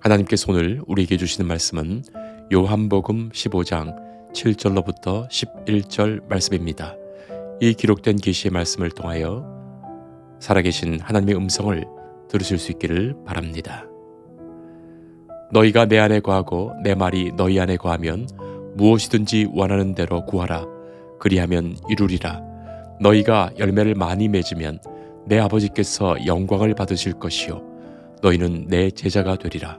하나님께서 오늘 우리에게 주시는 말씀은 요한복음 15장 7절로부터 11절 말씀입니다. 이 기록된 계시의 말씀을 통하여 살아계신 하나님의 음성을 들으실 수 있기를 바랍니다. 너희가 내 안에 거하고 내 말이 너희 안에 거하면 무엇이든지 원하는 대로 구하라. 그리하면 이루리라. 너희가 열매를 많이 맺으면 내 아버지께서 영광을 받으실 것이요. 너희는 내 제자가 되리라.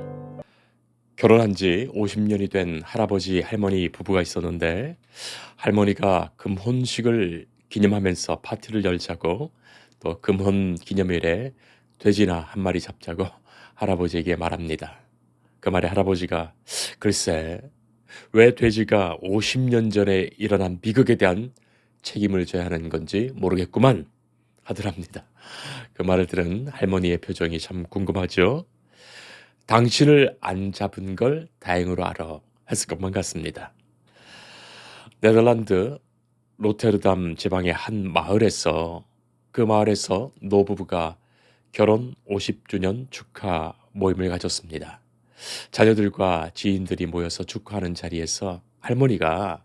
결혼한 지 50년이 된 할아버지 할머니 부부가 있었는데 할머니가 금혼식을 기념하면서 파티를 열자고 또 금혼 기념일에 돼지나 한 마리 잡자고 할아버지에게 말합니다. 그 말에 할아버지가 글쎄 왜 돼지가 50년 전에 일어난 비극에 대한 책임을 져야 하는 건지 모르겠구만 하더랍니다. 그 말을 들은 할머니의 표정이 참 궁금하죠. 당신을 안 잡은 걸 다행으로 알아 했을 것만 같습니다. 네덜란드 로테르담 지방의 한 마을에서 그 마을에서 노부부가 결혼 50주년 축하 모임을 가졌습니다. 자녀들과 지인들이 모여서 축하하는 자리에서 할머니가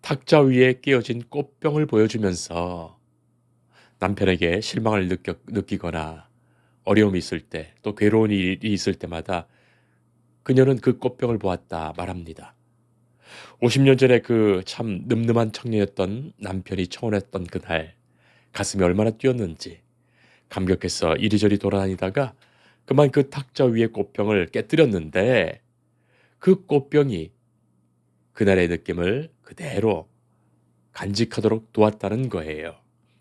탁자 위에 끼어진 꽃병을 보여주면서 남편에게 실망을 느껴, 느끼거나 어려움이 있을 때 또 괴로운 일이 있을 때마다 그녀는 그 꽃병을 보았다 말합니다. 50년 전에 그 참 늠름한 청년이었던 남편이 청혼했던 그날 가슴이 얼마나 뛰었는지 감격해서 이리저리 돌아다니다가 그만 그 탁자 위의 꽃병을 깨뜨렸는데 그 꽃병이 그날의 느낌을 그대로 간직하도록 도왔다는 거예요.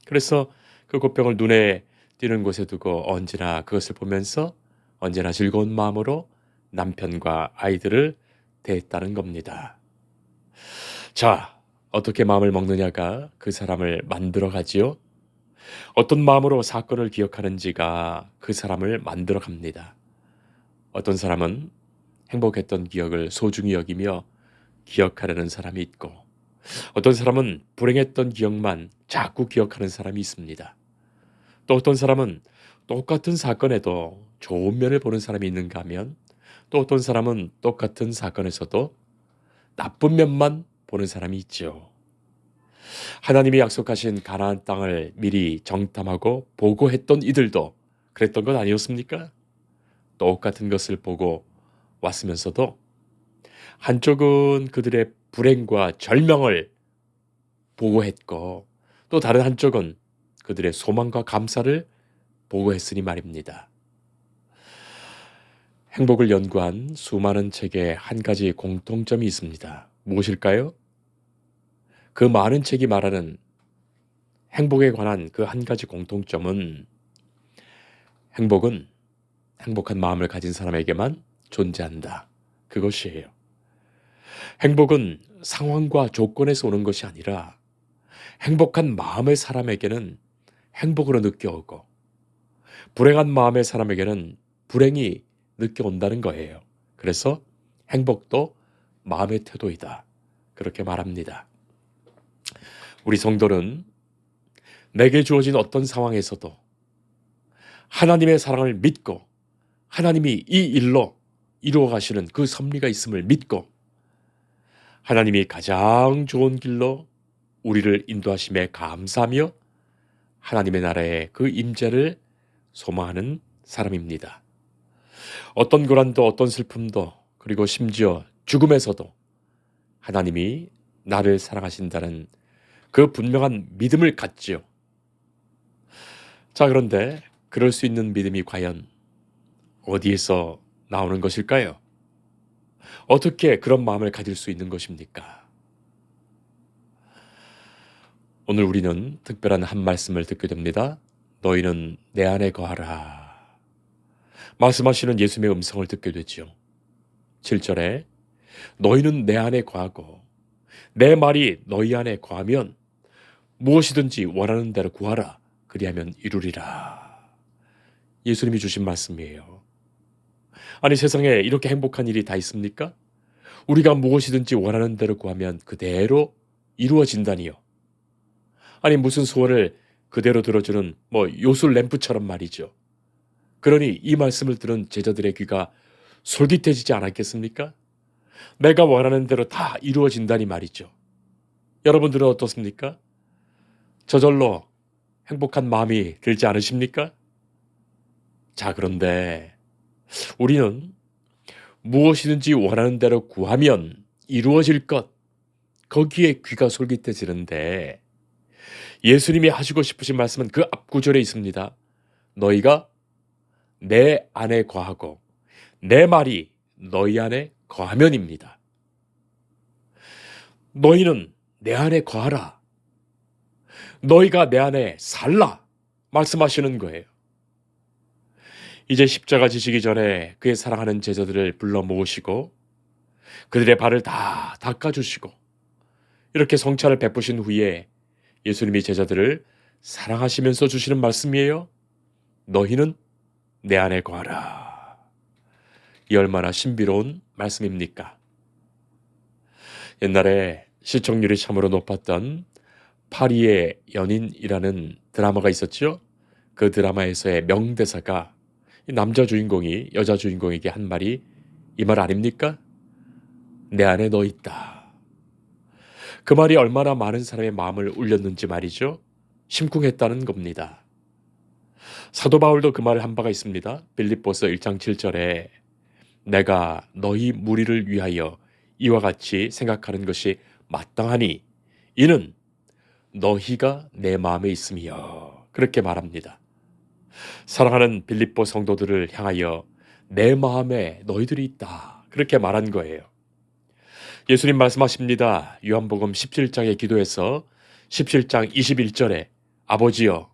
그래서 그 꽃병을 눈에 띄는 곳에 두고 언제나 그것을 보면서 언제나 즐거운 마음으로 남편과 아이들을 대했다는 겁니다. 자, 어떻게 마음을 먹느냐가 그 사람을 만들어 가지요. 어떤 마음으로 사건을 기억하는지가 그 사람을 만들어 갑니다. 어떤 사람은 행복했던 기억을 소중히 여기며 기억하려는 사람이 있고, 어떤 사람은 불행했던 기억만 자꾸 기억하는 사람이 있습니다. 또 어떤 사람은 똑같은 사건에도 좋은 면을 보는 사람이 있는가 하면 또 어떤 사람은 똑같은 사건에서도 나쁜 면만 보는 사람이 있죠. 하나님이 약속하신 가나안 땅을 미리 정탐하고 보고했던 이들도 그랬던 것 아니었습니까? 똑같은 것을 보고 왔으면서도 한쪽은 그들의 불행과 절명을 보고했고 또 다른 한쪽은 그들의 소망과 감사를 보고했으니 말입니다. 행복을 연구한 수많은 책에 한 가지 공통점이 있습니다. 무엇일까요? 그 많은 책이 말하는 행복에 관한 그 한 가지 공통점은 행복은 행복한 마음을 가진 사람에게만 존재한다. 그것이에요. 행복은 상황과 조건에서 오는 것이 아니라 행복한 마음의 사람에게는 행복으로 느껴오고 불행한 마음의 사람에게는 불행이 느껴온다는 거예요. 그래서 행복도 마음의 태도이다. 그렇게 말합니다. 우리 성도는 내게 주어진 어떤 상황에서도 하나님의 사랑을 믿고 하나님이 이 일로 이루어 가시는 그 섭리가 있음을 믿고 하나님이 가장 좋은 길로 우리를 인도하심에 감사하며 하나님의 나라의 그 임재를 소망하는 사람입니다. 어떤 고난도 어떤 슬픔도 그리고 심지어 죽음에서도 하나님이 나를 사랑하신다는 그 분명한 믿음을 갖지요. 자, 그런데 그럴 수 있는 믿음이 과연 어디에서 나오는 것일까요? 어떻게 그런 마음을 가질 수 있는 것입니까? 오늘 우리는 특별한 한 말씀을 듣게 됩니다. 너희는 내 안에 거하라. 말씀하시는 예수님의 음성을 듣게 되지요. 7절에 너희는 내 안에 거하고 내 말이 너희 안에 거하면 무엇이든지 원하는 대로 구하라. 그리하면 이루리라. 예수님이 주신 말씀이에요. 아니 세상에 이렇게 행복한 일이 다 있습니까? 우리가 무엇이든지 원하는 대로 구하면 그대로 이루어진다니요. 아니 무슨 소원을 그대로 들어주는 뭐 요술 램프처럼 말이죠. 그러니 이 말씀을 들은 제자들의 귀가 솔깃해지지 않았겠습니까? 내가 원하는 대로 다 이루어진다니 말이죠. 여러분들은 어떻습니까? 저절로 행복한 마음이 들지 않으십니까? 자, 그런데 우리는 무엇이든지 원하는 대로 구하면 이루어질 것, 거기에 귀가 솔깃해지는데 예수님이 하시고 싶으신 말씀은 그 앞구절에 있습니다. 너희가 내 안에 거하고 내 말이 너희 안에 거하면입니다. 너희는 내 안에 거하라. 너희가 내 안에 살라. 말씀하시는 거예요. 이제 십자가 지시기 전에 그의 사랑하는 제자들을 불러 모으시고 그들의 발을 다 닦아주시고 이렇게 성찰을 베푸신 후에 예수님이 제자들을 사랑하시면서 주시는 말씀이에요. 너희는 내 안에 거하라. 이 얼마나 신비로운 말씀입니까? 옛날에 시청률이 참으로 높았던 파리의 연인이라는 드라마가 있었죠. 그 드라마에서의 명대사가 남자 주인공이 여자 주인공에게 한 말이 이 말 아닙니까? 내 안에 너 있다. 그 말이 얼마나 많은 사람의 마음을 울렸는지 말이죠. 심쿵했다는 겁니다. 사도 바울도 그 말을 한 바가 있습니다. 빌립보서 1장 7절에 내가 너희 무리를 위하여 이와 같이 생각하는 것이 마땅하니 이는 너희가 내 마음에 있음이여 그렇게 말합니다. 사랑하는 빌립보 성도들을 향하여 내 마음에 너희들이 있다 그렇게 말한 거예요. 예수님 말씀하십니다. 요한복음 17장의 기도에서 17장 21절에 아버지여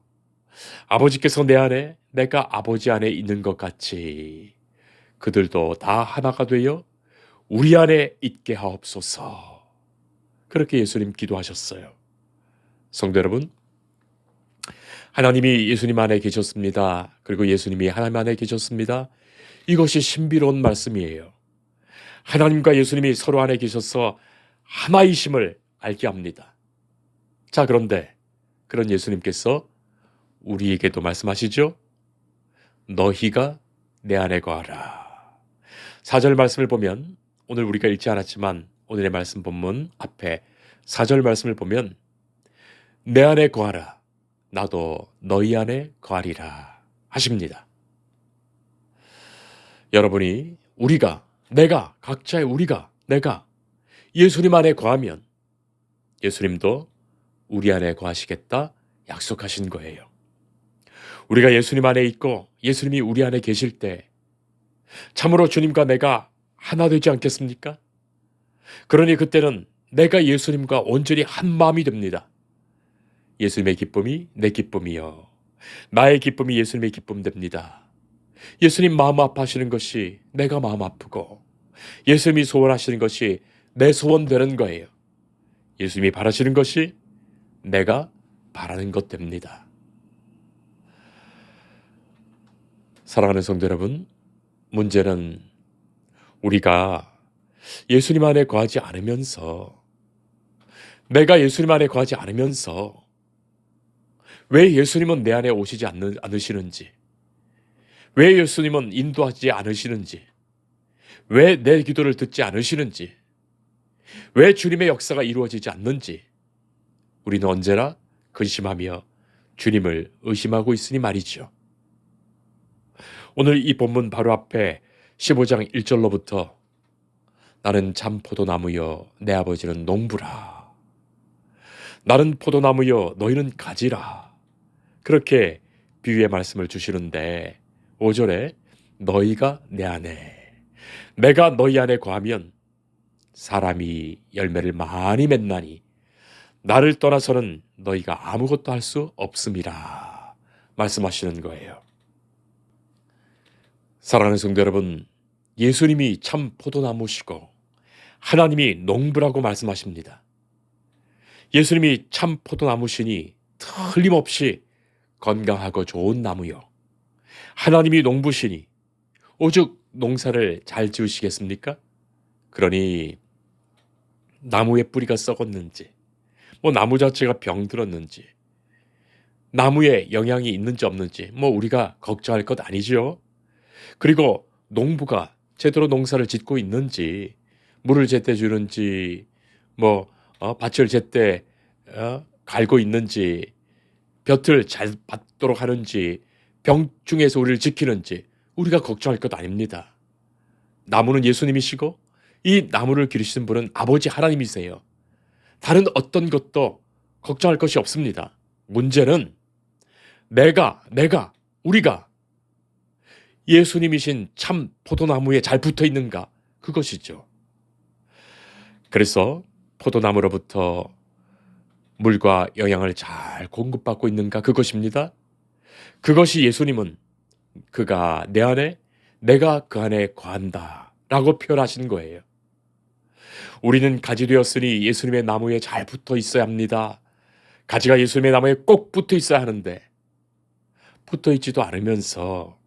아버지께서 내 안에 내가 아버지 안에 있는 것 같이 그들도 다 하나가 되어 우리 안에 있게 하옵소서. 그렇게 예수님 기도하셨어요. 성도 여러분, 하나님이 예수님 안에 계셨습니다. 그리고 예수님이 하나님 안에 계셨습니다. 이것이 신비로운 말씀이에요. 하나님과 예수님이 서로 안에 계셔서 하나이심을 알게 합니다. 자, 그런데 그런 예수님께서 우리에게도 말씀하시죠? 너희가 내 안에 거하라. 4절 말씀을 보면 오늘 우리가 읽지 않았지만 오늘의 말씀 본문 앞에 4절 말씀을 보면 내 안에 거하라. 나도 너희 안에 거하리라 하십니다. 여러분이 우리가 내가 각자의 우리가 내가 예수님 안에 거하면 예수님도 우리 안에 거하시겠다 약속하신 거예요. 우리가 예수님 안에 있고 예수님이 우리 안에 계실 때 참으로 주님과 내가 하나 되지 않겠습니까? 그러니 그때는 내가 예수님과 온전히 한 마음이 됩니다. 예수님의 기쁨이 내 기쁨이요. 나의 기쁨이 예수님의 기쁨 됩니다. 예수님 마음 아파하시는 것이 내가 마음 아프고 예수님이 소원하시는 것이 내 소원 되는 거예요. 예수님이 바라시는 것이 내가 바라는 것 됩니다. 사랑하는 성도 여러분, 문제는 우리가 예수님 안에 거하지 않으면서 내가 예수님 안에 거하지 않으면서 왜 예수님은 내 안에 오시지 않는, 않으시는지 왜 예수님은 인도하지 않으시는지 왜 내 기도를 듣지 않으시는지 왜 주님의 역사가 이루어지지 않는지 우리는 언제나 근심하며 주님을 의심하고 있으니 말이죠. 오늘 이 본문 바로 앞에 15장 1절로부터 나는 참 포도나무여 내 아버지는 농부라. 나는 포도나무여 너희는 가지라. 그렇게 비유의 말씀을 주시는데 5절에 너희가 내 안에 내가 너희 안에 거하면 사람이 열매를 많이 맺나니 나를 떠나서는 너희가 아무것도 할 수 없음이라 말씀하시는 거예요. 사랑하는 성도 여러분, 예수님이 참 포도나무시고 하나님이 농부라고 말씀하십니다. 예수님이 참 포도나무시니 틀림없이 건강하고 좋은 나무요. 하나님이 농부시니 오죽 농사를 잘 지으시겠습니까? 그러니 나무의 뿌리가 썩었는지, 뭐 나무 자체가 병들었는지, 나무에 영향이 있는지 없는지, 뭐 우리가 걱정할 것 아니지요. 그리고 농부가 제대로 농사를 짓고 있는지, 물을 제때 주는지, 뭐 어, 밭을 제때 어, 갈고 있는지, 볕을 잘 받도록 하는지, 병중에서 우리를 지키는지 우리가 걱정할 것 아닙니다. 나무는 예수님이시고 이 나무를 기르시는 분은 아버지 하나님이세요. 다른 어떤 것도 걱정할 것이 없습니다. 문제는 내가, 내가, 우리가 예수님이신 참 포도나무에 잘 붙어 있는가? 그것이죠. 그래서 포도나무로부터 물과 영양을 잘 공급받고 있는가? 그것입니다. 그것이 예수님은 그가 내 안에, 내가 그 안에 거한다. 라고 표현하시는 거예요. 우리는 가지 되었으니 예수님의 나무에 잘 붙어 있어야 합니다. 가지가 예수님의 나무에 꼭 붙어 있어야 하는데, 붙어 있지도 않으면서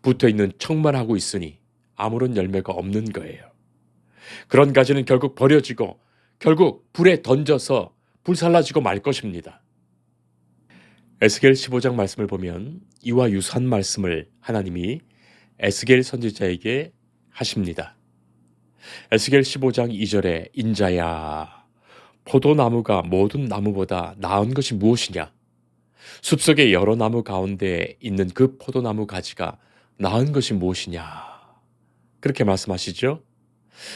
붙어 있는 척만 하고 있으니 아무런 열매가 없는 거예요. 그런 가지는 결국 버려지고 결국 불에 던져서 불살라지고 말 것입니다. 에스겔 15장 말씀을 보면 이와 유사한 말씀을 하나님이 에스겔 선지자에게 하십니다. 에스겔 15장 2절에 인자야 포도나무가 모든 나무보다 나은 것이 무엇이냐 숲속의 여러 나무 가운데 있는 그 포도나무 가지가 나은 것이 무엇이냐 그렇게 말씀하시죠.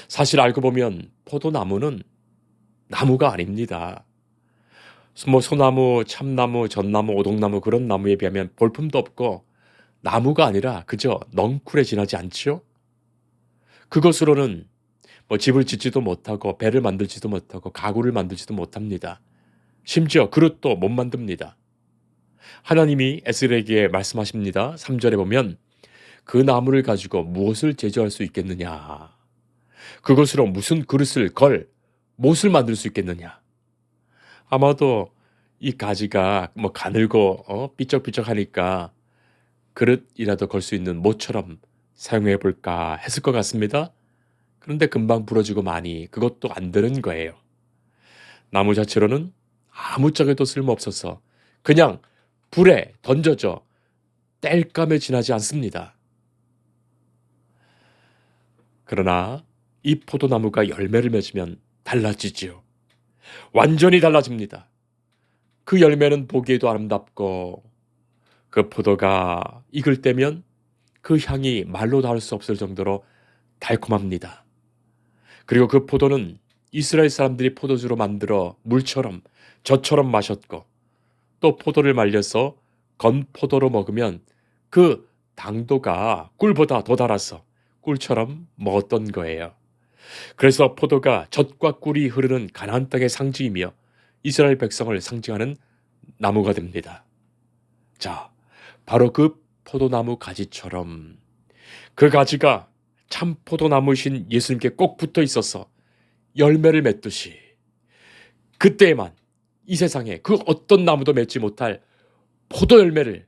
사실 알고 보면 포도나무는 나무가 아닙니다. 뭐 소나무, 참나무, 전나무, 오동나무 그런 나무에 비하면 볼품도 없고 나무가 아니라 그저 넝쿨에 지나지 않지요? 그것으로는 뭐 집을 짓지도 못하고 배를 만들지도 못하고 가구를 만들지도 못합니다. 심지어 그릇도 못 만듭니다. 하나님이 에스겔에게 말씀하십니다. 3절에 보면 그 나무를 가지고 무엇을 제조할 수 있겠느냐? 그것으로 무슨 그릇을 걸, 못을 만들 수 있겠느냐? 아마도 이 가지가 뭐 가늘고 어? 삐쩍삐쩍하니까 그릇이라도 걸 수 있는 모처럼 사용해 볼까 했을 것 같습니다. 그런데 금방 부러지고 많이 그것도 안 되는 거예요. 나무 자체로는 아무짝에도 쓸모없어서 그냥 불에 던져져 땔감에 지나지 않습니다. 그러나 이 포도나무가 열매를 맺으면 달라지지요. 완전히 달라집니다. 그 열매는 보기에도 아름답고 그 포도가 익을 때면 그 향이 말로 닿을 수 없을 정도로 달콤합니다. 그리고 그 포도는 이스라엘 사람들이 포도주로 만들어 물처럼 젖처럼 마셨고 또 포도를 말려서 건포도로 먹으면 그 당도가 꿀보다 더 달아서 꿀처럼 먹었던 거예요. 그래서 포도가 젖과 꿀이 흐르는 가나안 땅의 상징이며 이스라엘 백성을 상징하는 나무가 됩니다. 자, 바로 그 포도나무 가지처럼 그 가지가 참 포도나무이신 예수님께 꼭 붙어 있어서 열매를 맺듯이 그때에만 이 세상에 그 어떤 나무도 맺지 못할 포도 열매를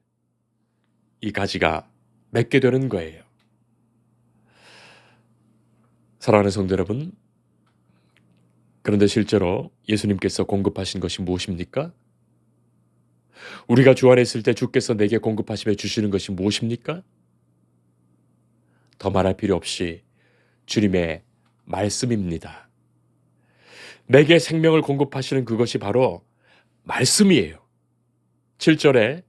이 가지가 맺게 되는 거예요. 사랑하는 성도 여러분, 그런데 실제로 예수님께서 공급하신 것이 무엇입니까? 우리가 주 안에 있을 때 주께서 내게 공급하시며 주시는 것이 무엇입니까? 더 말할 필요 없이 주님의 말씀입니다. 내게 생명을 공급하시는 그것이 바로 말씀이에요. 7절에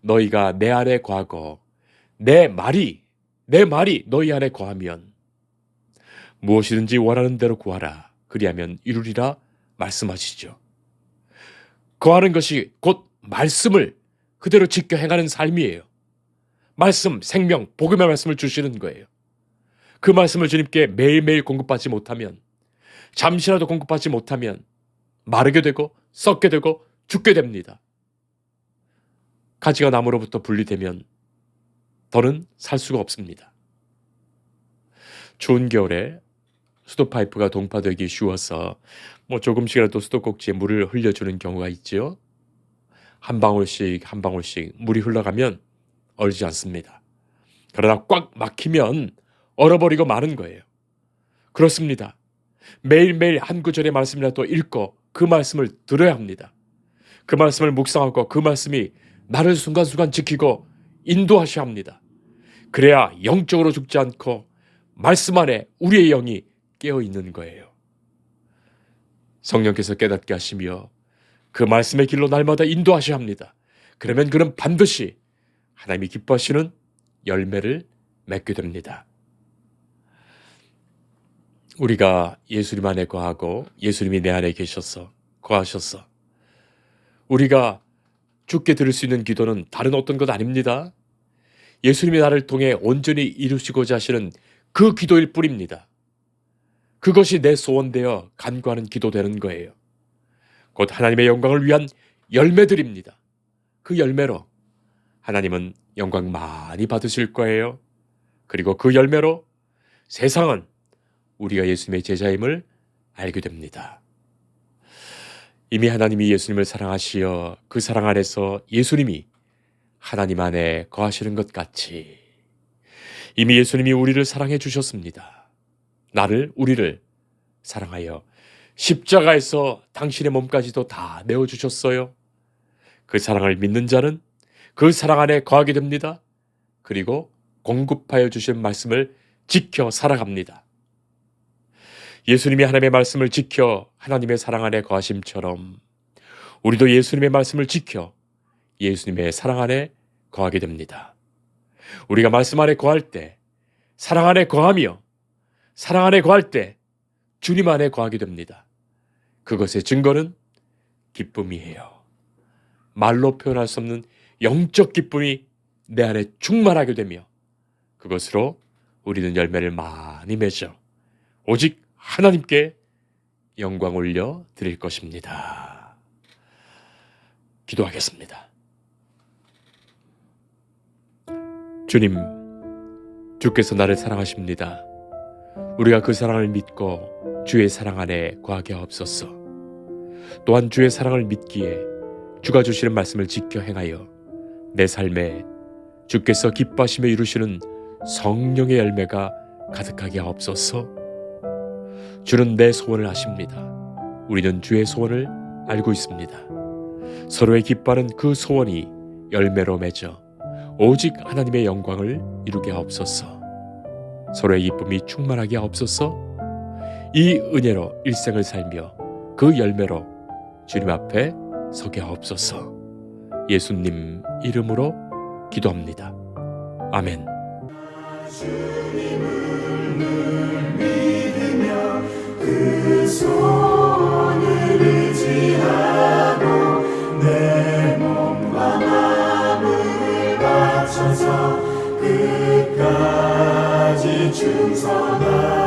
너희가 내 안에 거하고 내 말이 내 말이 너희 안에 거하면 무엇이든지 원하는 대로 구하라. 그리하면 이루리라 말씀하시죠. 거하는 것이 곧 말씀을 그대로 지켜 행하는 삶이에요. 말씀, 생명, 복음의 말씀을 주시는 거예요. 그 말씀을 주님께 매일매일 공급받지 못하면, 잠시라도 공급받지 못하면, 마르게 되고, 썩게 되고, 죽게 됩니다. 가지가 나무로부터 분리되면, 더는 살 수가 없습니다. 추운 겨울에 수도 파이프가 동파되기 쉬워서 뭐 조금씩이라도 수도꼭지에 물을 흘려주는 경우가 있지요. 한 방울씩 한 방울씩 물이 흘러가면 얼지 않습니다. 그러나 꽉 막히면 얼어버리고 마는 거예요. 그렇습니다. 매일매일 한 구절의 말씀이라도 읽고 그 말씀을 들어야 합니다. 그 말씀을 묵상하고 그 말씀이 나를 순간순간 지키고 인도하셔야 합니다. 그래야 영적으로 죽지 않고 말씀 안에 우리의 영이 깨어 있는 거예요. 성령께서 깨닫게 하시며 그 말씀의 길로 날마다 인도하셔야 합니다. 그러면 그는 반드시 하나님이 기뻐하시는 열매를 맺게 됩니다. 우리가 예수님 안에 거하고 예수님이 내 안에 계셔서 거하셔서 우리가 죽게 들을 수 있는 기도는 다른 어떤 것 아닙니다. 예수님이 나를 통해 온전히 이루시고자 하시는 그 기도일 뿐입니다. 그것이 내 소원되어 간구하는 기도되는 거예요. 곧 하나님의 영광을 위한 열매들입니다. 그 열매로 하나님은 영광 많이 받으실 거예요. 그리고 그 열매로 세상은 우리가 예수님의 제자임을 알게 됩니다. 이미 하나님이 예수님을 사랑하시어 그 사랑 안에서 예수님이 하나님 안에 거하시는 것 같이 이미 예수님이 우리를 사랑해 주셨습니다. 나를 우리를 사랑하여 십자가에서 당신의 몸까지도 다 내어 주셨어요. 그 사랑을 믿는 자는 그 사랑 안에 거하게 됩니다. 그리고 공급하여 주신 말씀을 지켜 살아갑니다. 예수님이 하나님의 말씀을 지켜 하나님의 사랑 안에 거하심처럼 우리도 예수님의 말씀을 지켜 예수님의 사랑 안에 거하게 됩니다. 우리가 말씀 안에 거할 때 사랑 안에 거하며 사랑 안에 거할 때 주님 안에 거하게 됩니다. 그것의 증거는 기쁨이에요. 말로 표현할 수 없는 영적 기쁨이 내 안에 충만하게 되며 그것으로 우리는 열매를 많이 맺어 오직 하나님께 영광 올려 드릴 것입니다. 기도하겠습니다. 주님, 주께서 나를 사랑하십니다. 우리가 그 사랑을 믿고 주의 사랑 안에 거하게 하옵소서. 또한 주의 사랑을 믿기에 주가 주시는 말씀을 지켜 행하여 내 삶에 주께서 기뻐하시며 이루시는 성령의 열매가 가득하게 하옵소서. 주는 내 소원을 아십니다. 우리는 주의 소원을 알고 있습니다. 서로의 기뻐하는 그 소원이 열매로 맺어 오직 하나님의 영광을 이루게 하옵소서. 서로의 기쁨이 충만하게 하옵소서. 이 은혜로 일생을 살며 그 열매로 주님 앞에 서게 하옵소서. 예수님 이름으로 기도합니다. 아멘. 그손 바쳐서 끝까지 충성하